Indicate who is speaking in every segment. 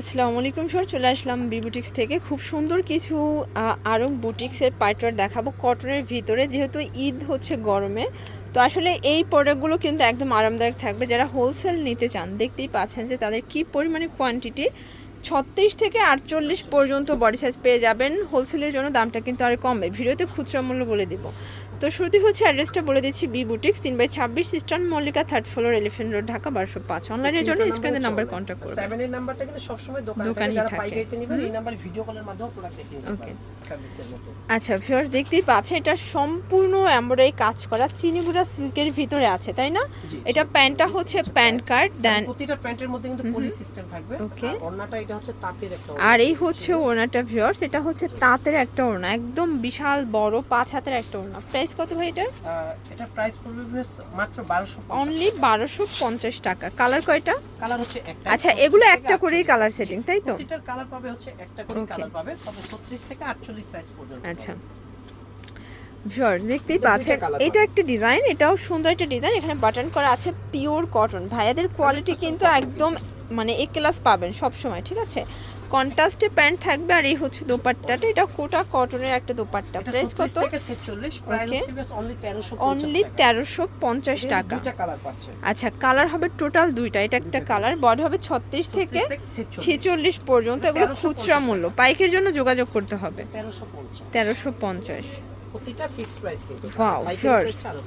Speaker 1: আসসালামু আলাইকুম স্যার চলে আসলাম বি বুটিক্স থেকে। খুব সুন্দর কিছু আহ, আরং বুটিক্সের পাইটার দেখাবো কটনের ভিতরে যেহেতু ঈদ হচ্ছে গরমে। তো আসলে এই প্রোডাক্টগুলো কিন্তু একদম আরামদায়ক থাকবে। যারা হোলসেল নিতে চান দেখতেই পাচ্ছেন যে তাদের কি পরিমাণে কোয়ান্টিটি ছত্রিশ থেকে আটচল্লিশ পর্যন্ত বডি সাইজ পেয়ে যাবেন। হোলসেলের জন্য দামটা কিন্তু আর কমবে। ভিডিওতে খুচরা মূল্য বলে দিব। তো শুরুতেই হচ্ছে অ্যাড্রেসটা বলে দিচ্ছি বি বুটিক্স তিন বাই ছাব্বিশ Eastern Mallika third floor Elephant Road Dhaka বারোশো পাঁচ। অনলাইনের জন্য স্ক্রিনের নাম্বার কন্ট্যাক্ট করবেন
Speaker 2: সেভেন এর নাম্বারটা কিন্তু সবসময় দোকানে থাকে যারা
Speaker 1: থাকে।
Speaker 2: পাইকারিতে নেবেন এই নাম্বার ভিডিও কলের মাধ্যমে প্রোডাক্ট দেখে নিতে
Speaker 1: Okay.
Speaker 2: পারেন সার্ভিসের মতো
Speaker 1: আচ্ছা ভিউয়ার্স দেখতেই পাচ্ছেন এটা সম্পূর্ণ এমব্রয়ডারি কাজ করা চিনি চিনিগুড়া সিল্কের ভিতরে আছে তাই না? এটা প্যান্টটা হচ্ছে প্যান্ট কার্ড দেন
Speaker 2: প্রতিটা প্যান্টের মধ্যে কিন্তু পলি সিস্টেম থাকবে।
Speaker 1: ওকে
Speaker 2: আর ওড়নাটা এটা হচ্ছে তাঁতের একটা
Speaker 1: আর এই হচ্ছে ওড়নাটা ভিউয়ার্স এটা হচ্ছে তাঁতের একটা ওড়না একদম বিশাল বড় পাঁচ হাতের একটা ওড়না। প্রাইস কত ভাই এটা
Speaker 2: এটা প্রাইস পড়বে মাত্র 1250
Speaker 1: অনলি বারোশো পঞ্চাশ টাকা। কালার কয়টা?
Speaker 2: কালার হচ্ছে একটা।
Speaker 1: আচ্ছা এগুলো একটা করেই কালার সেটিং তাই তো?
Speaker 2: প্রতিটার কালার পাবে হচ্ছে একটা করে কালার পাবে। তবে 36 থেকে 48 সাইজ পর্যন্ত
Speaker 1: আচ্ছা। দেখতেই পাচ্ছেন এটা একটা ডিজাইন এটাও সুন্দর একটা ডিজাইন এখানে বাটন করা আছে পিওর কটন ভাইয়াদের কোয়ালিটি কিন্তু একদম মানে এ ক্লাস পাবেন সব সময় ঠিক আছে? কন্ট্রাস্টে প্যান্ট থাকবে আর এই হচ্ছে দোপাট্টাটা। এটা কোটা কটনের একটা দোপাট্টা। প্রাইস
Speaker 2: 36
Speaker 1: কত?
Speaker 2: থেকে 46 প্রাইস হচ্ছে বেশ অনলি 1350
Speaker 1: অনলি
Speaker 2: টাকা।
Speaker 1: তেরোশো পঞ্চাশ টাকা। আচ্ছা কালার হবে টোটাল দুইটা। এটা একটা কালার বড হবে ছত্রিশ থেকে
Speaker 2: 36 থেকে 46
Speaker 1: ছেচল্লিশ পর্যন্ত এবং
Speaker 2: 1350
Speaker 1: খুচরা মূল্য। পাইকের জন্য যোগাযোগ করতে হবে।
Speaker 2: 1350
Speaker 1: তেরোশো পঞ্চাশ।
Speaker 2: প্রতিটা ফিক্স প্রাইস কিন্তু
Speaker 1: ওয়াও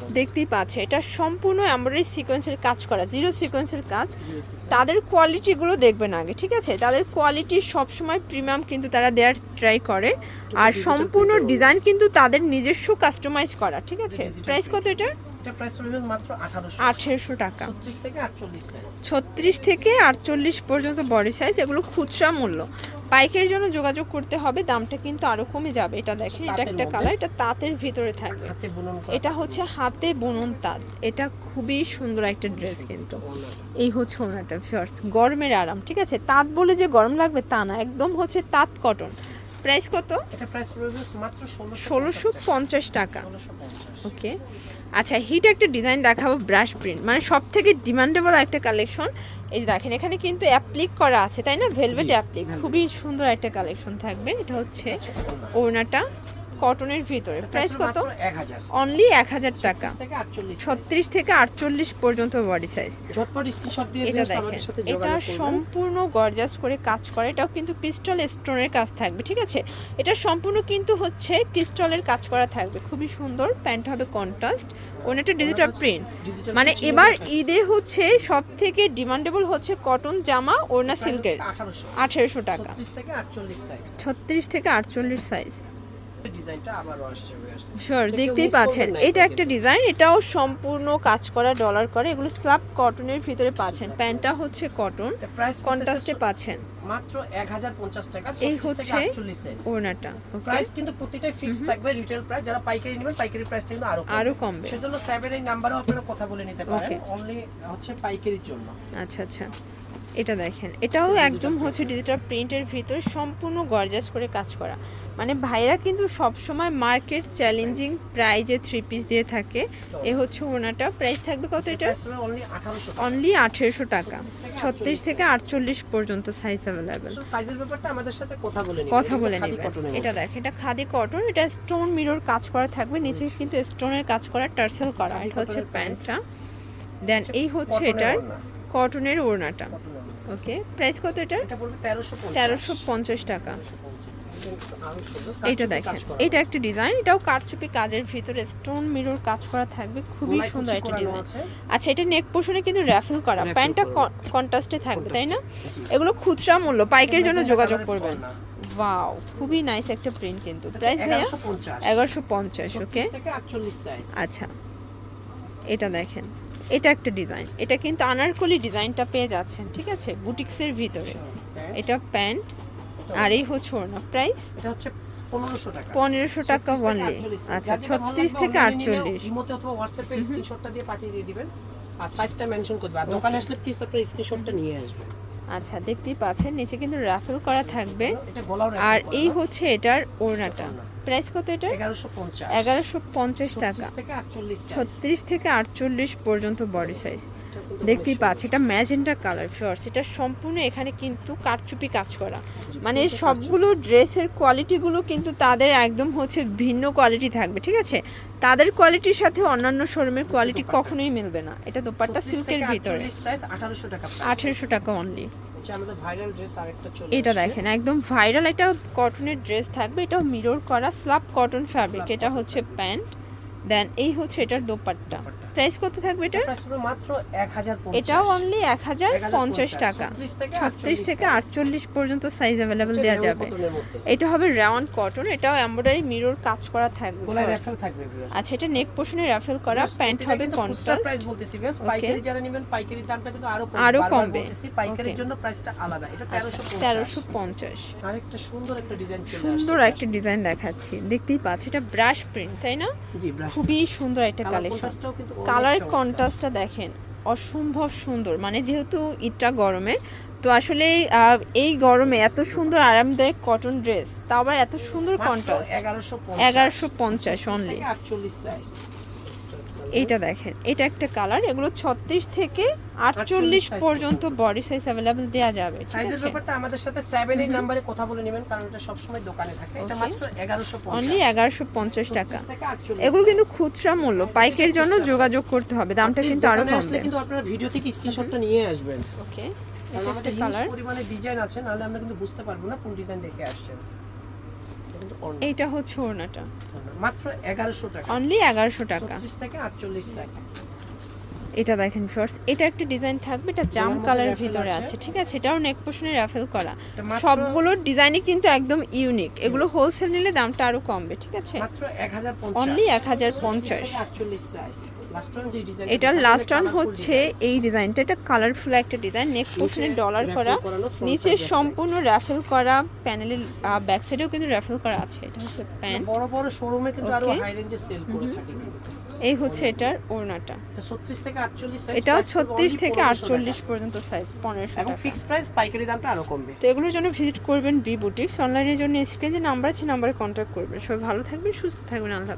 Speaker 2: কম।
Speaker 1: দেখতেই পাচ্ছে এটা সম্পূর্ণ এমব্রয়ডারি সিকোয়েন্সের কাজ করা জিরো সিকোয়েন্সের কাজ। তাদের কোয়ালিটিগুলো দেখবেন আগে ঠিক আছে? তাদের কোয়ালিটি সবসময় প্রিমিয়াম কিন্তু তারা দেওয়ার ট্রাই করে। আর সম্পূর্ণ ডিজাইন কিন্তু তাদের নিজস্ব কাস্টমাইজ করা ঠিক আছে? প্রাইস কত এটা
Speaker 2: এটা প্রাইস পড়বে মাত্র 1800
Speaker 1: আঠেরোশো টাকা।
Speaker 2: 36 থেকে 48 সাইজ
Speaker 1: ছত্রিশ থেকে আটচল্লিশ পর্যন্ত বডি সাইজ এগুলো খুচরা মূল্য। পাইকের জন্য যোগাযোগ করতে হবে দামটা কিন্তু আরও কমে যাবে। এটা দেখেন এটা একটা কালার এটা তাঁতের ভিতরে থাকবে। এটা হচ্ছে হাতে বুনন তাঁত। এটা খুবই সুন্দর একটা ড্রেস কিন্তু। এই হচ্ছে ওনাটা ফার্স গরমের আরাম ঠিক আছে? তাঁত বলে যে গরম লাগবে তা না একদম হচ্ছে তাঁত কটন প্রাইস কত?
Speaker 2: এটা প্রাইস পড়বে মাত্র 1600
Speaker 1: ষোলোশো পঞ্চাশ টাকা।
Speaker 2: 1650
Speaker 1: ওকে আচ্ছা হিট একটা ডিজাইন দেখাবো ব্রাশ প্রিন্ট মানে সব থেকে ডিমান্ডেবল একটা কালেকশন এই যে দেখেন এখানে কিন্তু অ্যাপ্লিক করা আছে তাই না? ভেলভেট অ্যাপ্লিক খুবই সুন্দর একটা কালেকশন থাকবে। এটা হচ্ছে ওড়নাটা। কটনের ভিতরে। প্রাইস কত? অনলি এক হাজার। টাকা।
Speaker 2: 36 থেকে 48
Speaker 1: ছত্রিশ থেকে আটচল্লিশ পর্যন্ত বডি সাইজ এটা দেখেন। এটা সম্পূর্ণ গর্জাস করে কাজ করে। এটাও কিন্তু ক্রিস্টাল স্টোনের কাজ থাকবে ঠিক আছে? এটা সম্পূর্ণ কিন্তু হচ্ছে ক্রিস্টালের কাজ করা থাকবে। খুবই সুন্দর। প্যান্ট হবে কন্ট্রাস্ট ওনাটা ডিজিটাল প্রিন্ট মানে এবার ঈদে হচ্ছে সব থেকে ডিমান্ডেবল হচ্ছে কটন জামা ওড়না সিল্কের
Speaker 2: হচ্ছে 1800
Speaker 1: আঠেরোশো টাকা।
Speaker 2: 36 থেকে 48 সাইজ
Speaker 1: ছত্রিশ থেকে আটচল্লিশ সাইজ শিওর দেখতেই পাচ্ছেন। এটা একটা ডিজাইন এটাও সম্পূর্ণ কাজ করা ডলার করে এগুলো স্ল্যাব কটনের ভিতরে পাচ্ছেন। প্যান্টটা হচ্ছে কটন কন্ট্রাস্টে পাচ্ছেন।
Speaker 2: মাত্র 1050 টাকা
Speaker 1: এই হচ্ছে
Speaker 2: থেকে 48 সাইজ
Speaker 1: ওড়নাটা
Speaker 2: প্রাইস কিন্তু প্রতিটাই ফিক্স থাকবে রিটেল প্রাইস যারা পাইকারি নেবেন পাইকারি প্রাইস কিন্তু আরও।
Speaker 1: আরও কমবে।
Speaker 2: সেজন্য সেভেন এই নাম্বারেও আপনারা কথা বলে নিতে পারেন। অনলি হচ্ছে পাইকারির জন্য।
Speaker 1: আচ্ছা আচ্ছা। এটা দেখেন। এটাও একদম হচ্ছে ডিজিটাল প্রিন্টের ভিতরে সম্পূর্ণ গর্জাস করে কাজ করা। মানে ভাইরা কিন্তু সবসময় মার্কেট চ্যালেঞ্জিং প্রাইজে থ্রি পিস দিয়ে থাকে। এ হচ্ছে ওনাটা। প্রাইস থাকবে কত এটা
Speaker 2: অনলি 1800 টাকা।
Speaker 1: অনলি আঠেরোশো টাকা। ছত্রিশ থেকে আটচল্লিশ। পর্যন্ত সাইজ অ্যাভেলেবেল
Speaker 2: সাইজের ব্যাপারটা আমাদের সাথে কথা বলে
Speaker 1: কথা বলে নেবেন এটা। দেখ এটা খাদি কটন এটা স্টোন মিরর কাজ করা থাকবে। নিচে কিন্তু স্টোনের কাজ করা টার্সেল করা। এটা হচ্ছে প্যান্টটা। দেন এই হচ্ছে এটার কটনের ওড়নাটা। ওকে প্রাইস কত এটা
Speaker 2: এটা পড়বে 1350
Speaker 1: তেরোশো পঞ্চাশ টাকা।
Speaker 2: 1350 আরও সুন্দর
Speaker 1: এটা দেখেন এটা একটা ডিজাইন এটাও কারচুপি কাজের ভিতরে স্টোন মিরর কাজ করা থাকবে খুবই সুন্দর একটা ডিজাইন
Speaker 2: আছে।
Speaker 1: আচ্ছা এটা নেক পোর্শনে কিন্তু র্যাফেল করা প্যান্টটা। কন্ট্রাস্টে থাকবে তাই না? এগুলো খুচরা মূল্য পাইকের জন্য যোগাযোগ করবেন। ওয়াও খুবই নাইস একটা প্রিন্ট কিন্তু।
Speaker 2: আচ্ছা,
Speaker 1: প্রাইস ভাইয়া?
Speaker 2: 1150
Speaker 1: এগারোশো পঞ্চাশ ওকে
Speaker 2: 36 48 সাইজ
Speaker 1: আচ্ছা এটা দেখেন। এটা একটা ডিজাইন। এটা কিন্তু আনারকলি ডিজাইনটা পেয়ে যাচ্ছেন ঠিক আছে? বুটিক্সের ভিতরে। এটা প্যান্ট আর এই হচ্ছে ওড়না। প্রাইস
Speaker 2: এটা হচ্ছে 1500 টাকা।
Speaker 1: পনেরোশো টাকা
Speaker 2: 36
Speaker 1: অনলি আচ্ছা ছত্রিশ থেকে আটচল্লিশ।
Speaker 2: ইমোতে অথবা হোয়াটসঅ্যাপে স্ক্রিনশটটা দিয়ে পাঠিয়ে দিয়ে দিবেন। আর সাইজটা মেনশন করবে। আর দোকানে আসলে প্লিজ আপনার স্ক্রিনশটটা নিয়ে আসবেন।
Speaker 1: আচ্ছা দেখতেই পাচ্ছেন। নিচে কিন্তু রাফেল করা থাকবে। আর এই হচ্ছে এটার ওড়নাটা। প্রাইস কত এটা
Speaker 2: এগারোশো পঞ্চাশ।
Speaker 1: টাকা। ছত্রিশ থেকে আটচল্লিশ পর্যন্ত বডি সাইজ দেখতেই পাচ্ছি এটা ম্যাজেন্টা কালার ফিওর্স এটা সম্পূর্ণ এখানে কিন্তু কারচুপি কাজ করা। মানে সবগুলো ড্রেসের কোয়ালিটিগুলো কিন্তু তাদের একদম হচ্ছে ভিন্ন কোয়ালিটি থাকবে ঠিক আছে? তাদের কোয়ালিটির সাথে অন্যান্য শোরুমের কোয়ালিটি কখনোই মিলবে না। এটা দোপাট্টা সিল্কের ভিতরে।
Speaker 2: আঠেরোশো টাকা
Speaker 1: অনলি
Speaker 2: হচ্ছে আমাদের ভাইরাল ড্রেস আরেকটা চলে
Speaker 1: এটা দেখেন একদম ভাইরাল এটা কটনের ড্রেস থাকবে এটাও মিরর করা স্লাব কটন ফ্যাব্রিক এটা হচ্ছে প্যান্ট দেন এই হচ্ছে এটার দোপাট্টা। প্রাইস কত থাকবে
Speaker 2: প্রাইস মাত্র এক হাজার
Speaker 1: এটাও অনলি এক হাজার পঞ্চাশ টাকা। ছত্রিশ থেকে আটচল্লিশ পর্যন্ত সাইজ অ্যাভেলেবেল দেওয়া যাবে। এটা হবে রাউন্ড কটন এটাও এমব্রয়ডারি মিরর কাজ করা থাকবে। আচ্ছা এটা নেক পোর্শনে রাফেল করা প্যান্ট হবে
Speaker 2: কিন্তু
Speaker 1: কন্ট্রাস্ট
Speaker 2: price বলতেছি পাইকারি যারা নেবেন পাইকারি দামটা কিন্তু
Speaker 1: আরও
Speaker 2: আরও
Speaker 1: কমবে।
Speaker 2: পাইকারির জন্য প্রাইসটা আলাদা। এটা তেরোশো
Speaker 1: তেরোশো পঞ্চাশ।
Speaker 2: আরেকটা সুন্দর একটা ডিজাইন চলে
Speaker 1: সুন্দর একটা ডিজাইন দেখাচ্ছি। দেখতেই পাচ্ছি এটা ব্রাশ প্রিন্ট তাই না?
Speaker 2: জি ব্রাশ
Speaker 1: খুবই সুন্দর একটা কালেকশন কালার কন্ট্রাস্টটা দেখেন অসম্ভব সুন্দর। মানে যেহেতু ইটটা গরমে তো আসলে আহ, এই গরমে এত সুন্দর আরামদায়ক কটন ড্রেস তা আবার এত সুন্দর কন্ট্রাস্ট।
Speaker 2: এগারোশো
Speaker 1: এগারোশো পঞ্চাশ অনলি
Speaker 2: আটচল্লিশ সাইজ
Speaker 1: এইটা দেখেন এটা একটা কালার এগুলো ছত্রিশ থেকে আটচল্লিশ পর্যন্ত বডি সাইজ অ্যাভেলেবেল দেওয়া যাবে
Speaker 2: সাইজের ব্যাপারটা আমাদের সাথে সেভেন এই নাম্বারে কথা বলে নেবেন কারণ এটা সবসময় দোকানে থাকে। এটা মাত্র এগারোশো
Speaker 1: অনলি এগারোশো পঞ্চাশ টাকা। এগুলো কিন্তু খুচরা মূল্য পাইকের জন্য যোগাযোগ করতে হবে দামটা কিন্তু আরও কমবে
Speaker 2: কিন্তু আপনারা ভিডিও থেকে স্ক্রিনশটটা নিয়ে আসবেন।
Speaker 1: ওকে
Speaker 2: আমাদের
Speaker 1: কালার
Speaker 2: পরিমাণে ডিজাইন আছে নাহলে আমরা কিন্তু বুঝতে পারব না কোন ডিজাইন দেখে আসছেন। এটা কিন্তু
Speaker 1: এইটা হচ্ছে ওড়নাটা।
Speaker 2: মাত্র এগারোশো টাকা।
Speaker 1: অনলি এগারোশো টাকা।
Speaker 2: থেকে আটচল্লিশ সাইজ
Speaker 1: এটা দেখেন শর্টস এটা একটা ডিজাইন থাকবে এটা জাম কালারের ভিতরে
Speaker 2: আছে।
Speaker 1: ঠিক আছে? এটাও নেক পোর্শনে রাফেল করা। সবগুলোর ডিজাইনই কিন্তু একদম ইউনিক এগুলো হোলসেল নিলে দামটা আরও কমবে ঠিক আছে? অনলি এক হাজার পঞ্চাশ।
Speaker 2: আটচল্লিশ সাইজ লাস্ট ওয়ান যে ডিজাইন
Speaker 1: এটার লাস্ট ওয়ান হচ্ছে এই ডিজাইনটা এটা কালারফুল একটা ডিজাইন নেক পোর্শনে ডলার করা। নিচে সম্পূর্ণ রাফেল করা। প্যানেলের ব্যাক সাইডেও কিন্তু রাফেল করা আছে। এটা হচ্ছে প্যান্ট
Speaker 2: বড় বড় শোরুমে কিন্তু
Speaker 1: আরও
Speaker 2: হাই রেঞ্জে সেল করে থাকে
Speaker 1: এই হচ্ছে এটার ওড়নাটা।
Speaker 2: ছত্রিশ 36 থেকে 48 সাইজ
Speaker 1: এটাও ছত্রিশ থেকে আটচল্লিশ পর্যন্ত সাইজ পনেরোশো
Speaker 2: এবং
Speaker 1: ফিক্স
Speaker 2: ফিক্সড প্রাইস পাইকারি দামটা আরও কমবে।
Speaker 1: তো এগুলোর জন্য ভিজিট করবেন বি বুটিক্স অনলাইনের জন্য স্ক্রিনে যে নাম্বার আছে নাম্বারে কন্ট্যাক্ট করবেন। সবাই ভালো থাকবেন সুস্থ থাকবেন আল্লাহ।